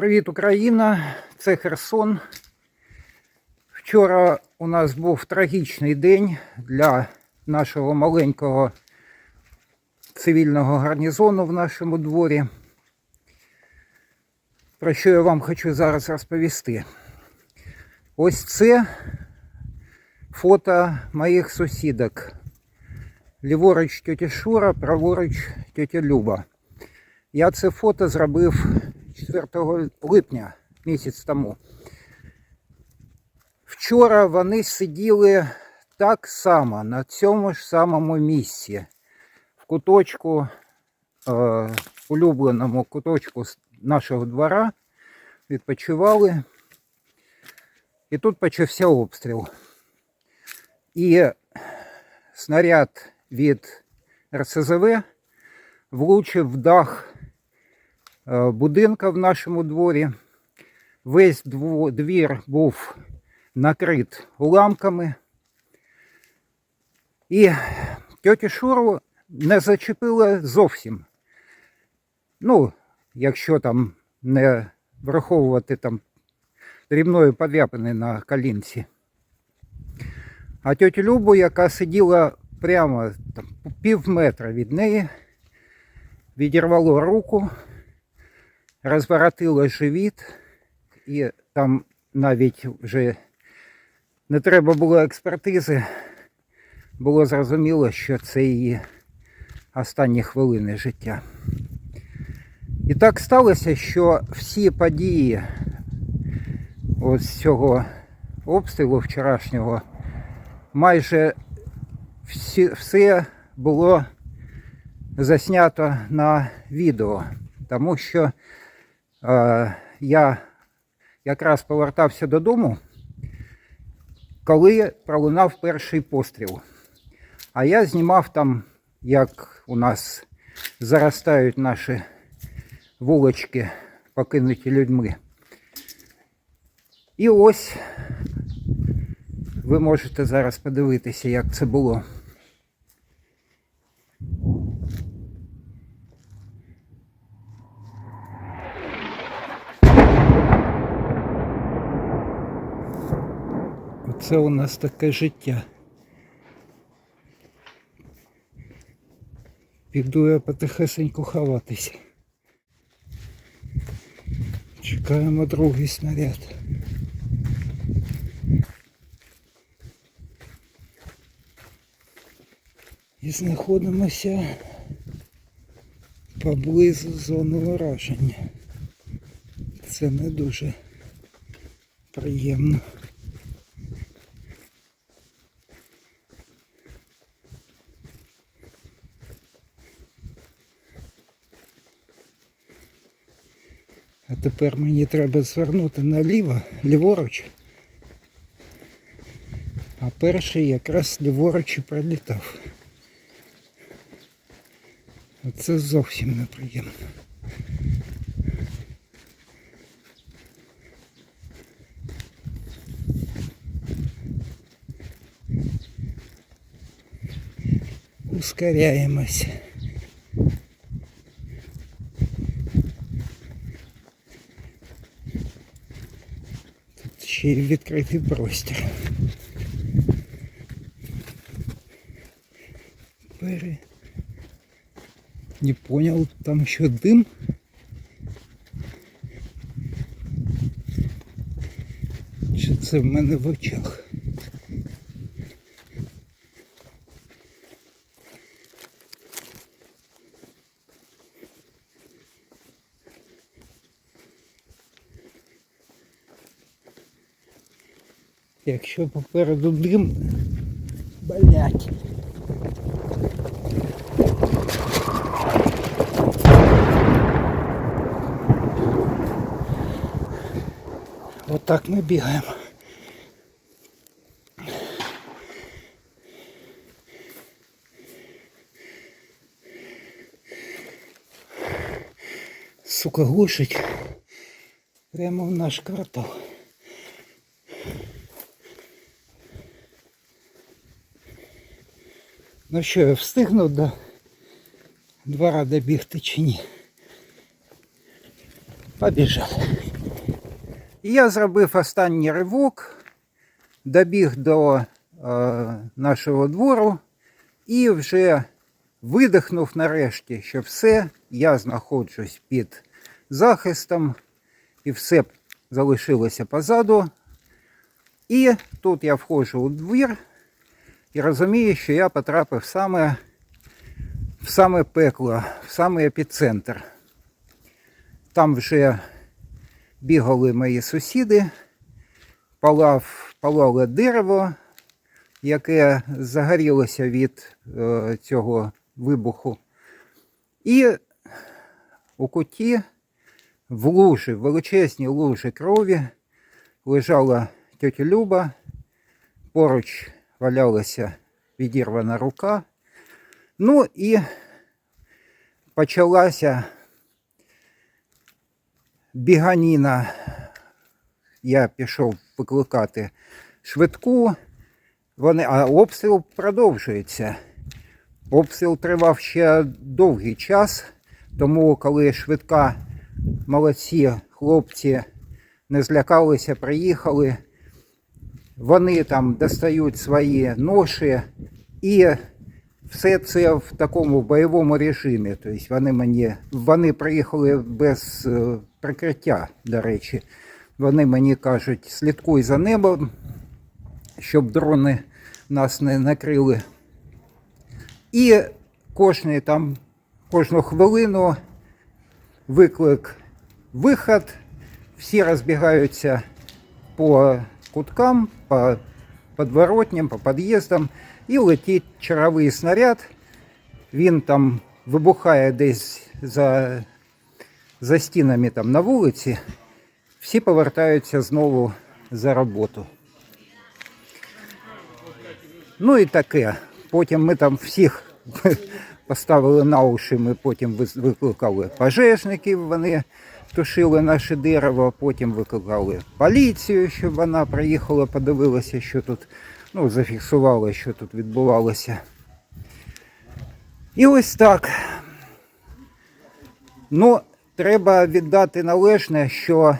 Привіт, Україна! Це Херсон. Вчора у нас був трагічний день для нашого маленького цивільного гарнізону в нашому дворі. Про що я вам хочу зараз розповісти. Ось це фото моїх сусідок. Ліворуч тетя Шура, праворуч тетя Люба. Я це фото зробив 4 липня місяць тому. Вчора вони сиділи так само на цьому ж самому місці, в куточку, е, улюбленому куточку нашого двора, відпочивали. І тут почався обстріл. І снаряд від РСЗВ влучив в дах будинка в нашому дворі. Весь двір був накрит уламками. І тьотю Шуру не зачепило зовсім. Ну, якщо там не враховувати там дрібної подряпини на колінці. А тьотю Любу, яка сиділа прямо там, пів метра від неї, відірвало руку, розворотило живіт, і там навіть вже не треба було експертизи. Було зрозуміло, що це її останні хвилини життя. І так сталося, що всі події ось цього обстрілу вчорашнього майже всі, все було заснято на відео, тому що я якраз повертався додому, коли пролунав перший постріл. А я знімав там, як у нас заростають наші вулочки, покинуті людьми. І ось ви можете зараз подивитися, як це було. Оце у нас таке життя. Піду я потихесеньку ховатися. Чекаємо другий снаряд. І знаходимося поблизу зони ураження. Це не дуже приємно. Тепер мені треба звернути наліво, ліворуч. А перший якраз ліворуч і пролітав. Оце зовсім неприємно. Ускоряємось. Ще й відкритий простір. Пере... Не понял, там еще дым. Чи це в мене в очах? Якщо попереду дим, блять. Отак ми бігаємо. Сука, глушить прямо в наш квартал. Ну що, я встигну до двора добігти чи ні? Побіжали. І я зробив останній ривок, добіг до е, нашого двору і вже видихнув нарешті, що все, я знаходжусь під захистом, і все залишилося позаду. І тут я входжу у двір і розумію, що я потрапив саме в саме пекло, в саме епіцентр. Там вже бігали мої сусіди, палав, палало дерево, яке загорілося від е, цього вибуху. І у куті в лужі, в величезній лужі крові лежала тетя Люба, поруч валялася відірвана рука. Ну і почалася біганіна. Я пішов викликати швидку, вони, а обстріл продовжується. Обстріл тривав ще довгий час, тому коли швидка молодці хлопці не злякалися, приїхали, вони там достають свої ноші і все це в такому бойовому режимі. Тобто вони мені вони приїхали без е, прикриття, до речі. Вони мені кажуть, слідкуй за небом, щоб дрони нас не накрили. І кожний там, кожну хвилину виклик виход, всі розбігаються по куткам, по подворотням, по під'їздам, і летить чаровий снаряд. Він там вибухає десь за, за стінами там на вулиці. Всі повертаються знову за роботу. Ну і таке. Потім ми там всіх поставили на уші, ми потім викликали пожежників, вони тушили наше дерево, а потім викликали поліцію, щоб вона приїхала, подивилася, що тут, ну, зафіксувала, що тут відбувалося. І ось так. Ну, треба віддати належне, що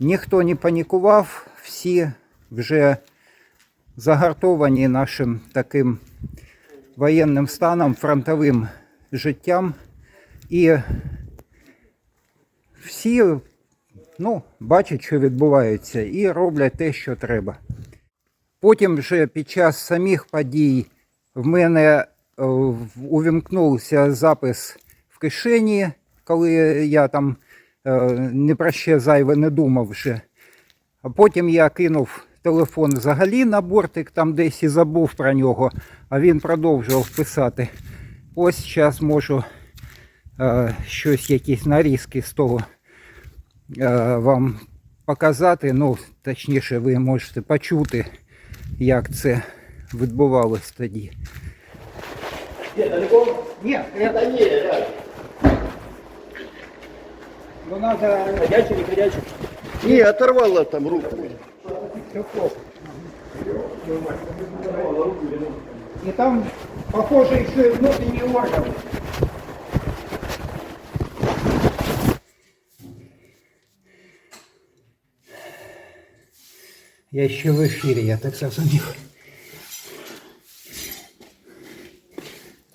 ніхто не панікував, всі вже загартовані нашим таким воєнним станом, фронтовим життям. І всі ну, бачать, що відбувається, і роблять те, що треба. Потім вже під час самих подій в мене е, увімкнувся запис в кишені, коли я там е, не про ще зайве не думав вже. А потім я кинув телефон взагалі на бортик, там десь і забув про нього, а він продовжував писати. Ось зараз можу щось, якісь нарізки з того е, вам показати. Ну, точніше, ви можете почути, як це відбувалось тоді. Где, далеко? Ні, Да не, рядом. ну треба Ходячий, не ходячий? Не, оторвала там руку. І там, похоже, ще й внутрішній орган. Я ще в ефірі, я так зрозумів.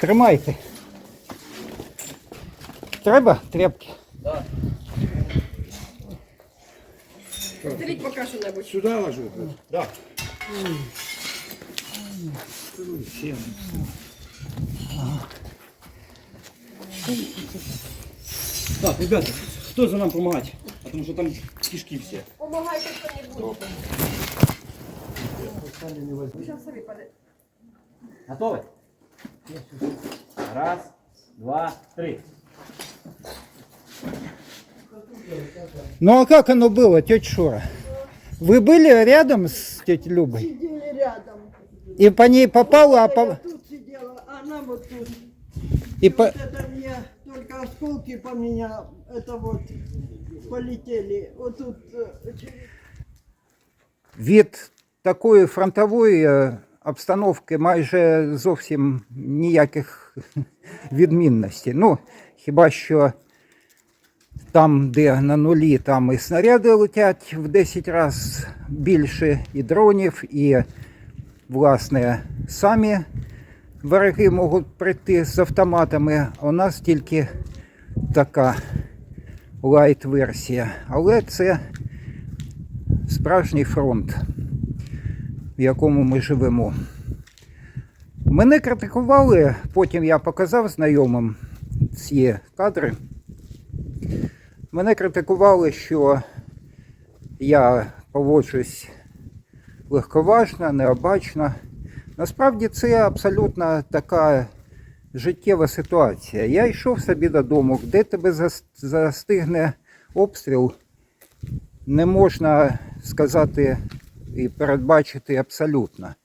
Тримайте. Треба тряпки? Стріть поки що небудь. Сюда ложу? Да. Так, ребята, кто за нам помогать? Потому что там кишки все. Помагайте хто-небудь. Ви зараз самі паде. Готовы? Раз, два, три. Ну а как оно было, тетя Шура? Вы были рядом с тетей Любой? сидели рядом. И по ней попало, а Я по... тут сидела, а она вот тут. И И по... вот это мне только осколки по меня, это вот полетели. Вот тут э, від такої фронтової е, обстановки майже зовсім ніяких відмінностей. Ну, хіба що Там, де на нулі, там і снаряди летять в 10 разів більше, і дронів, і, власне, самі вороги можуть прийти з автоматами. У нас тільки така лайт-версія. Але це справжній фронт, в якому ми живемо. Мене критикували, потім я показав знайомим ці кадри. Мене критикували, що я поводжусь легковажно, необачно. Насправді це абсолютно така життєва ситуація. Я йшов собі додому, де тебе застигне обстріл, не можна сказати і передбачити абсолютно.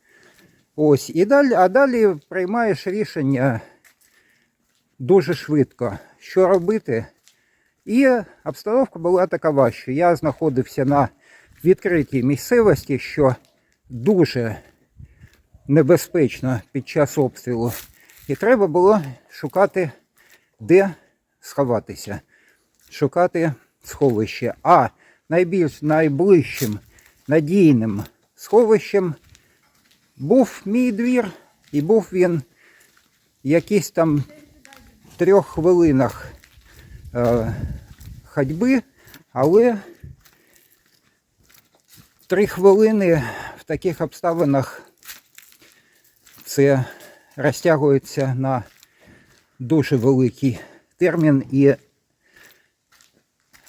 Ось, і далі, а далі приймаєш рішення дуже швидко, що робити. І обстановка була така, що я знаходився на відкритій місцевості, що дуже небезпечно під час обстрілу. І треба було шукати, де сховатися, шукати сховище. А найбільш найближчим надійним сховищем. Був мій двір, і був він якийсь там трьох хвилинах е, ходьби, але три хвилини в таких обставинах це розтягується на дуже великий термін і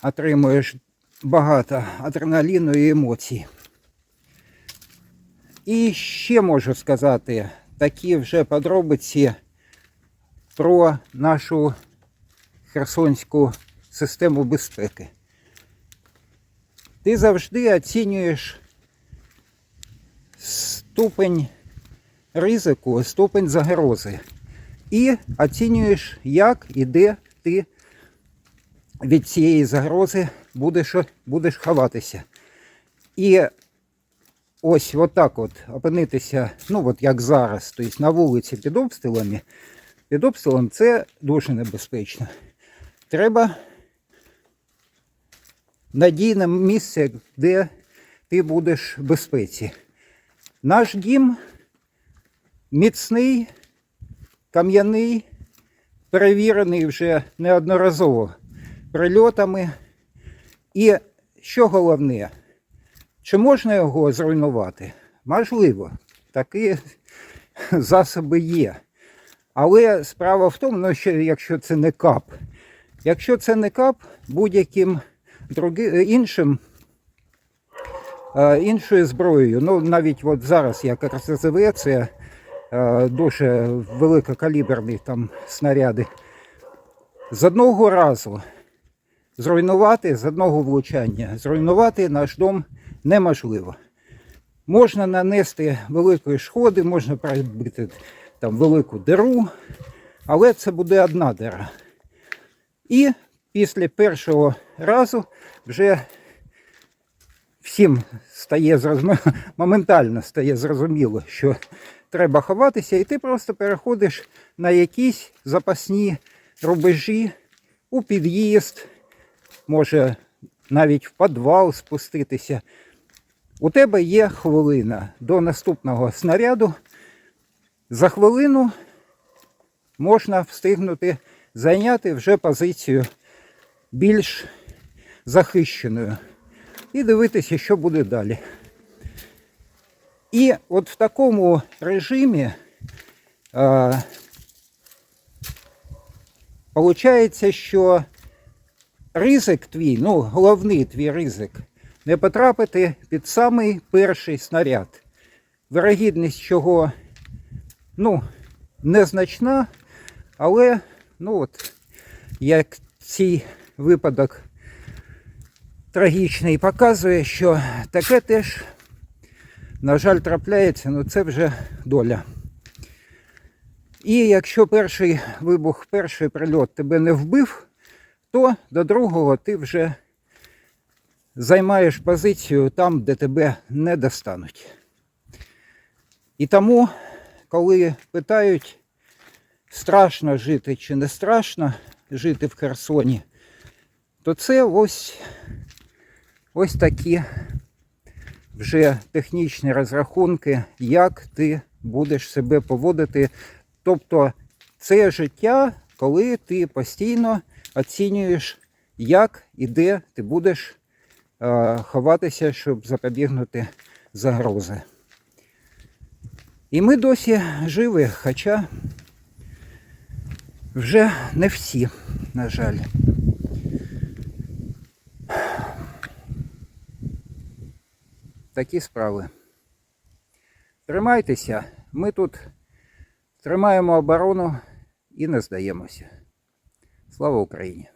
отримуєш багато адреналіну і емоцій. І ще можу сказати такі вже подробиці про нашу херсонську систему безпеки. Ти завжди оцінюєш ступень ризику, ступень загрози. І оцінюєш, як і де ти від цієї загрози будеш, будеш ховатися. І ось отак от опинитися, ну от як зараз, тобто на вулиці під обстрілами, під обстрілом це дуже небезпечно. Треба надійне місце, де ти будеш в безпеці. Наш дім міцний, кам'яний, перевірений вже неодноразово прильотами. І що головне, чи можна його зруйнувати? Можливо, такі засоби є. Але справа в тому, ну, що якщо це не кап, якщо це не кап, будь-яким іншим, е, іншою зброєю, ну навіть от зараз як РСЗВ, це е, дуже великокаліберні там снаряди. З одного разу зруйнувати, з одного влучання, зруйнувати наш дом неможливо. Можна нанести великої шкоди, можна пробити там велику диру, але це буде одна дира. І після першого разу вже всім стає зрозуміло, моментально стає зрозуміло, що треба ховатися, і ти просто переходиш на якісь запасні рубежі у під'їзд, може навіть в підвал спуститися. У тебе є хвилина до наступного снаряду. За хвилину можна встигнути зайняти вже позицію більш захищеною і дивитися, що буде далі. І от в такому режимі виходить, що ризик твій, ну, головний твій ризик, не потрапити під самий перший снаряд. Вирогідність чого ну, незначна, але ну от, як цей випадок трагічний показує, що таке теж, на жаль, трапляється, ну це вже доля. І якщо перший вибух, перший прильот тебе не вбив, то до другого ти вже займаєш позицію там, де тебе не достануть. І тому, коли питають, страшно жити чи не страшно жити в Херсоні, то це ось, ось такі вже технічні розрахунки, як ти будеш себе поводити. Тобто це життя, коли ти постійно оцінюєш, як і де ти будеш е, ховатися, щоб запобігнути загрози. І ми досі живі, хоча вже не всі, на жаль. Такі справи. Тримайтеся, ми тут тримаємо оборону і не здаємося. Слава Україні!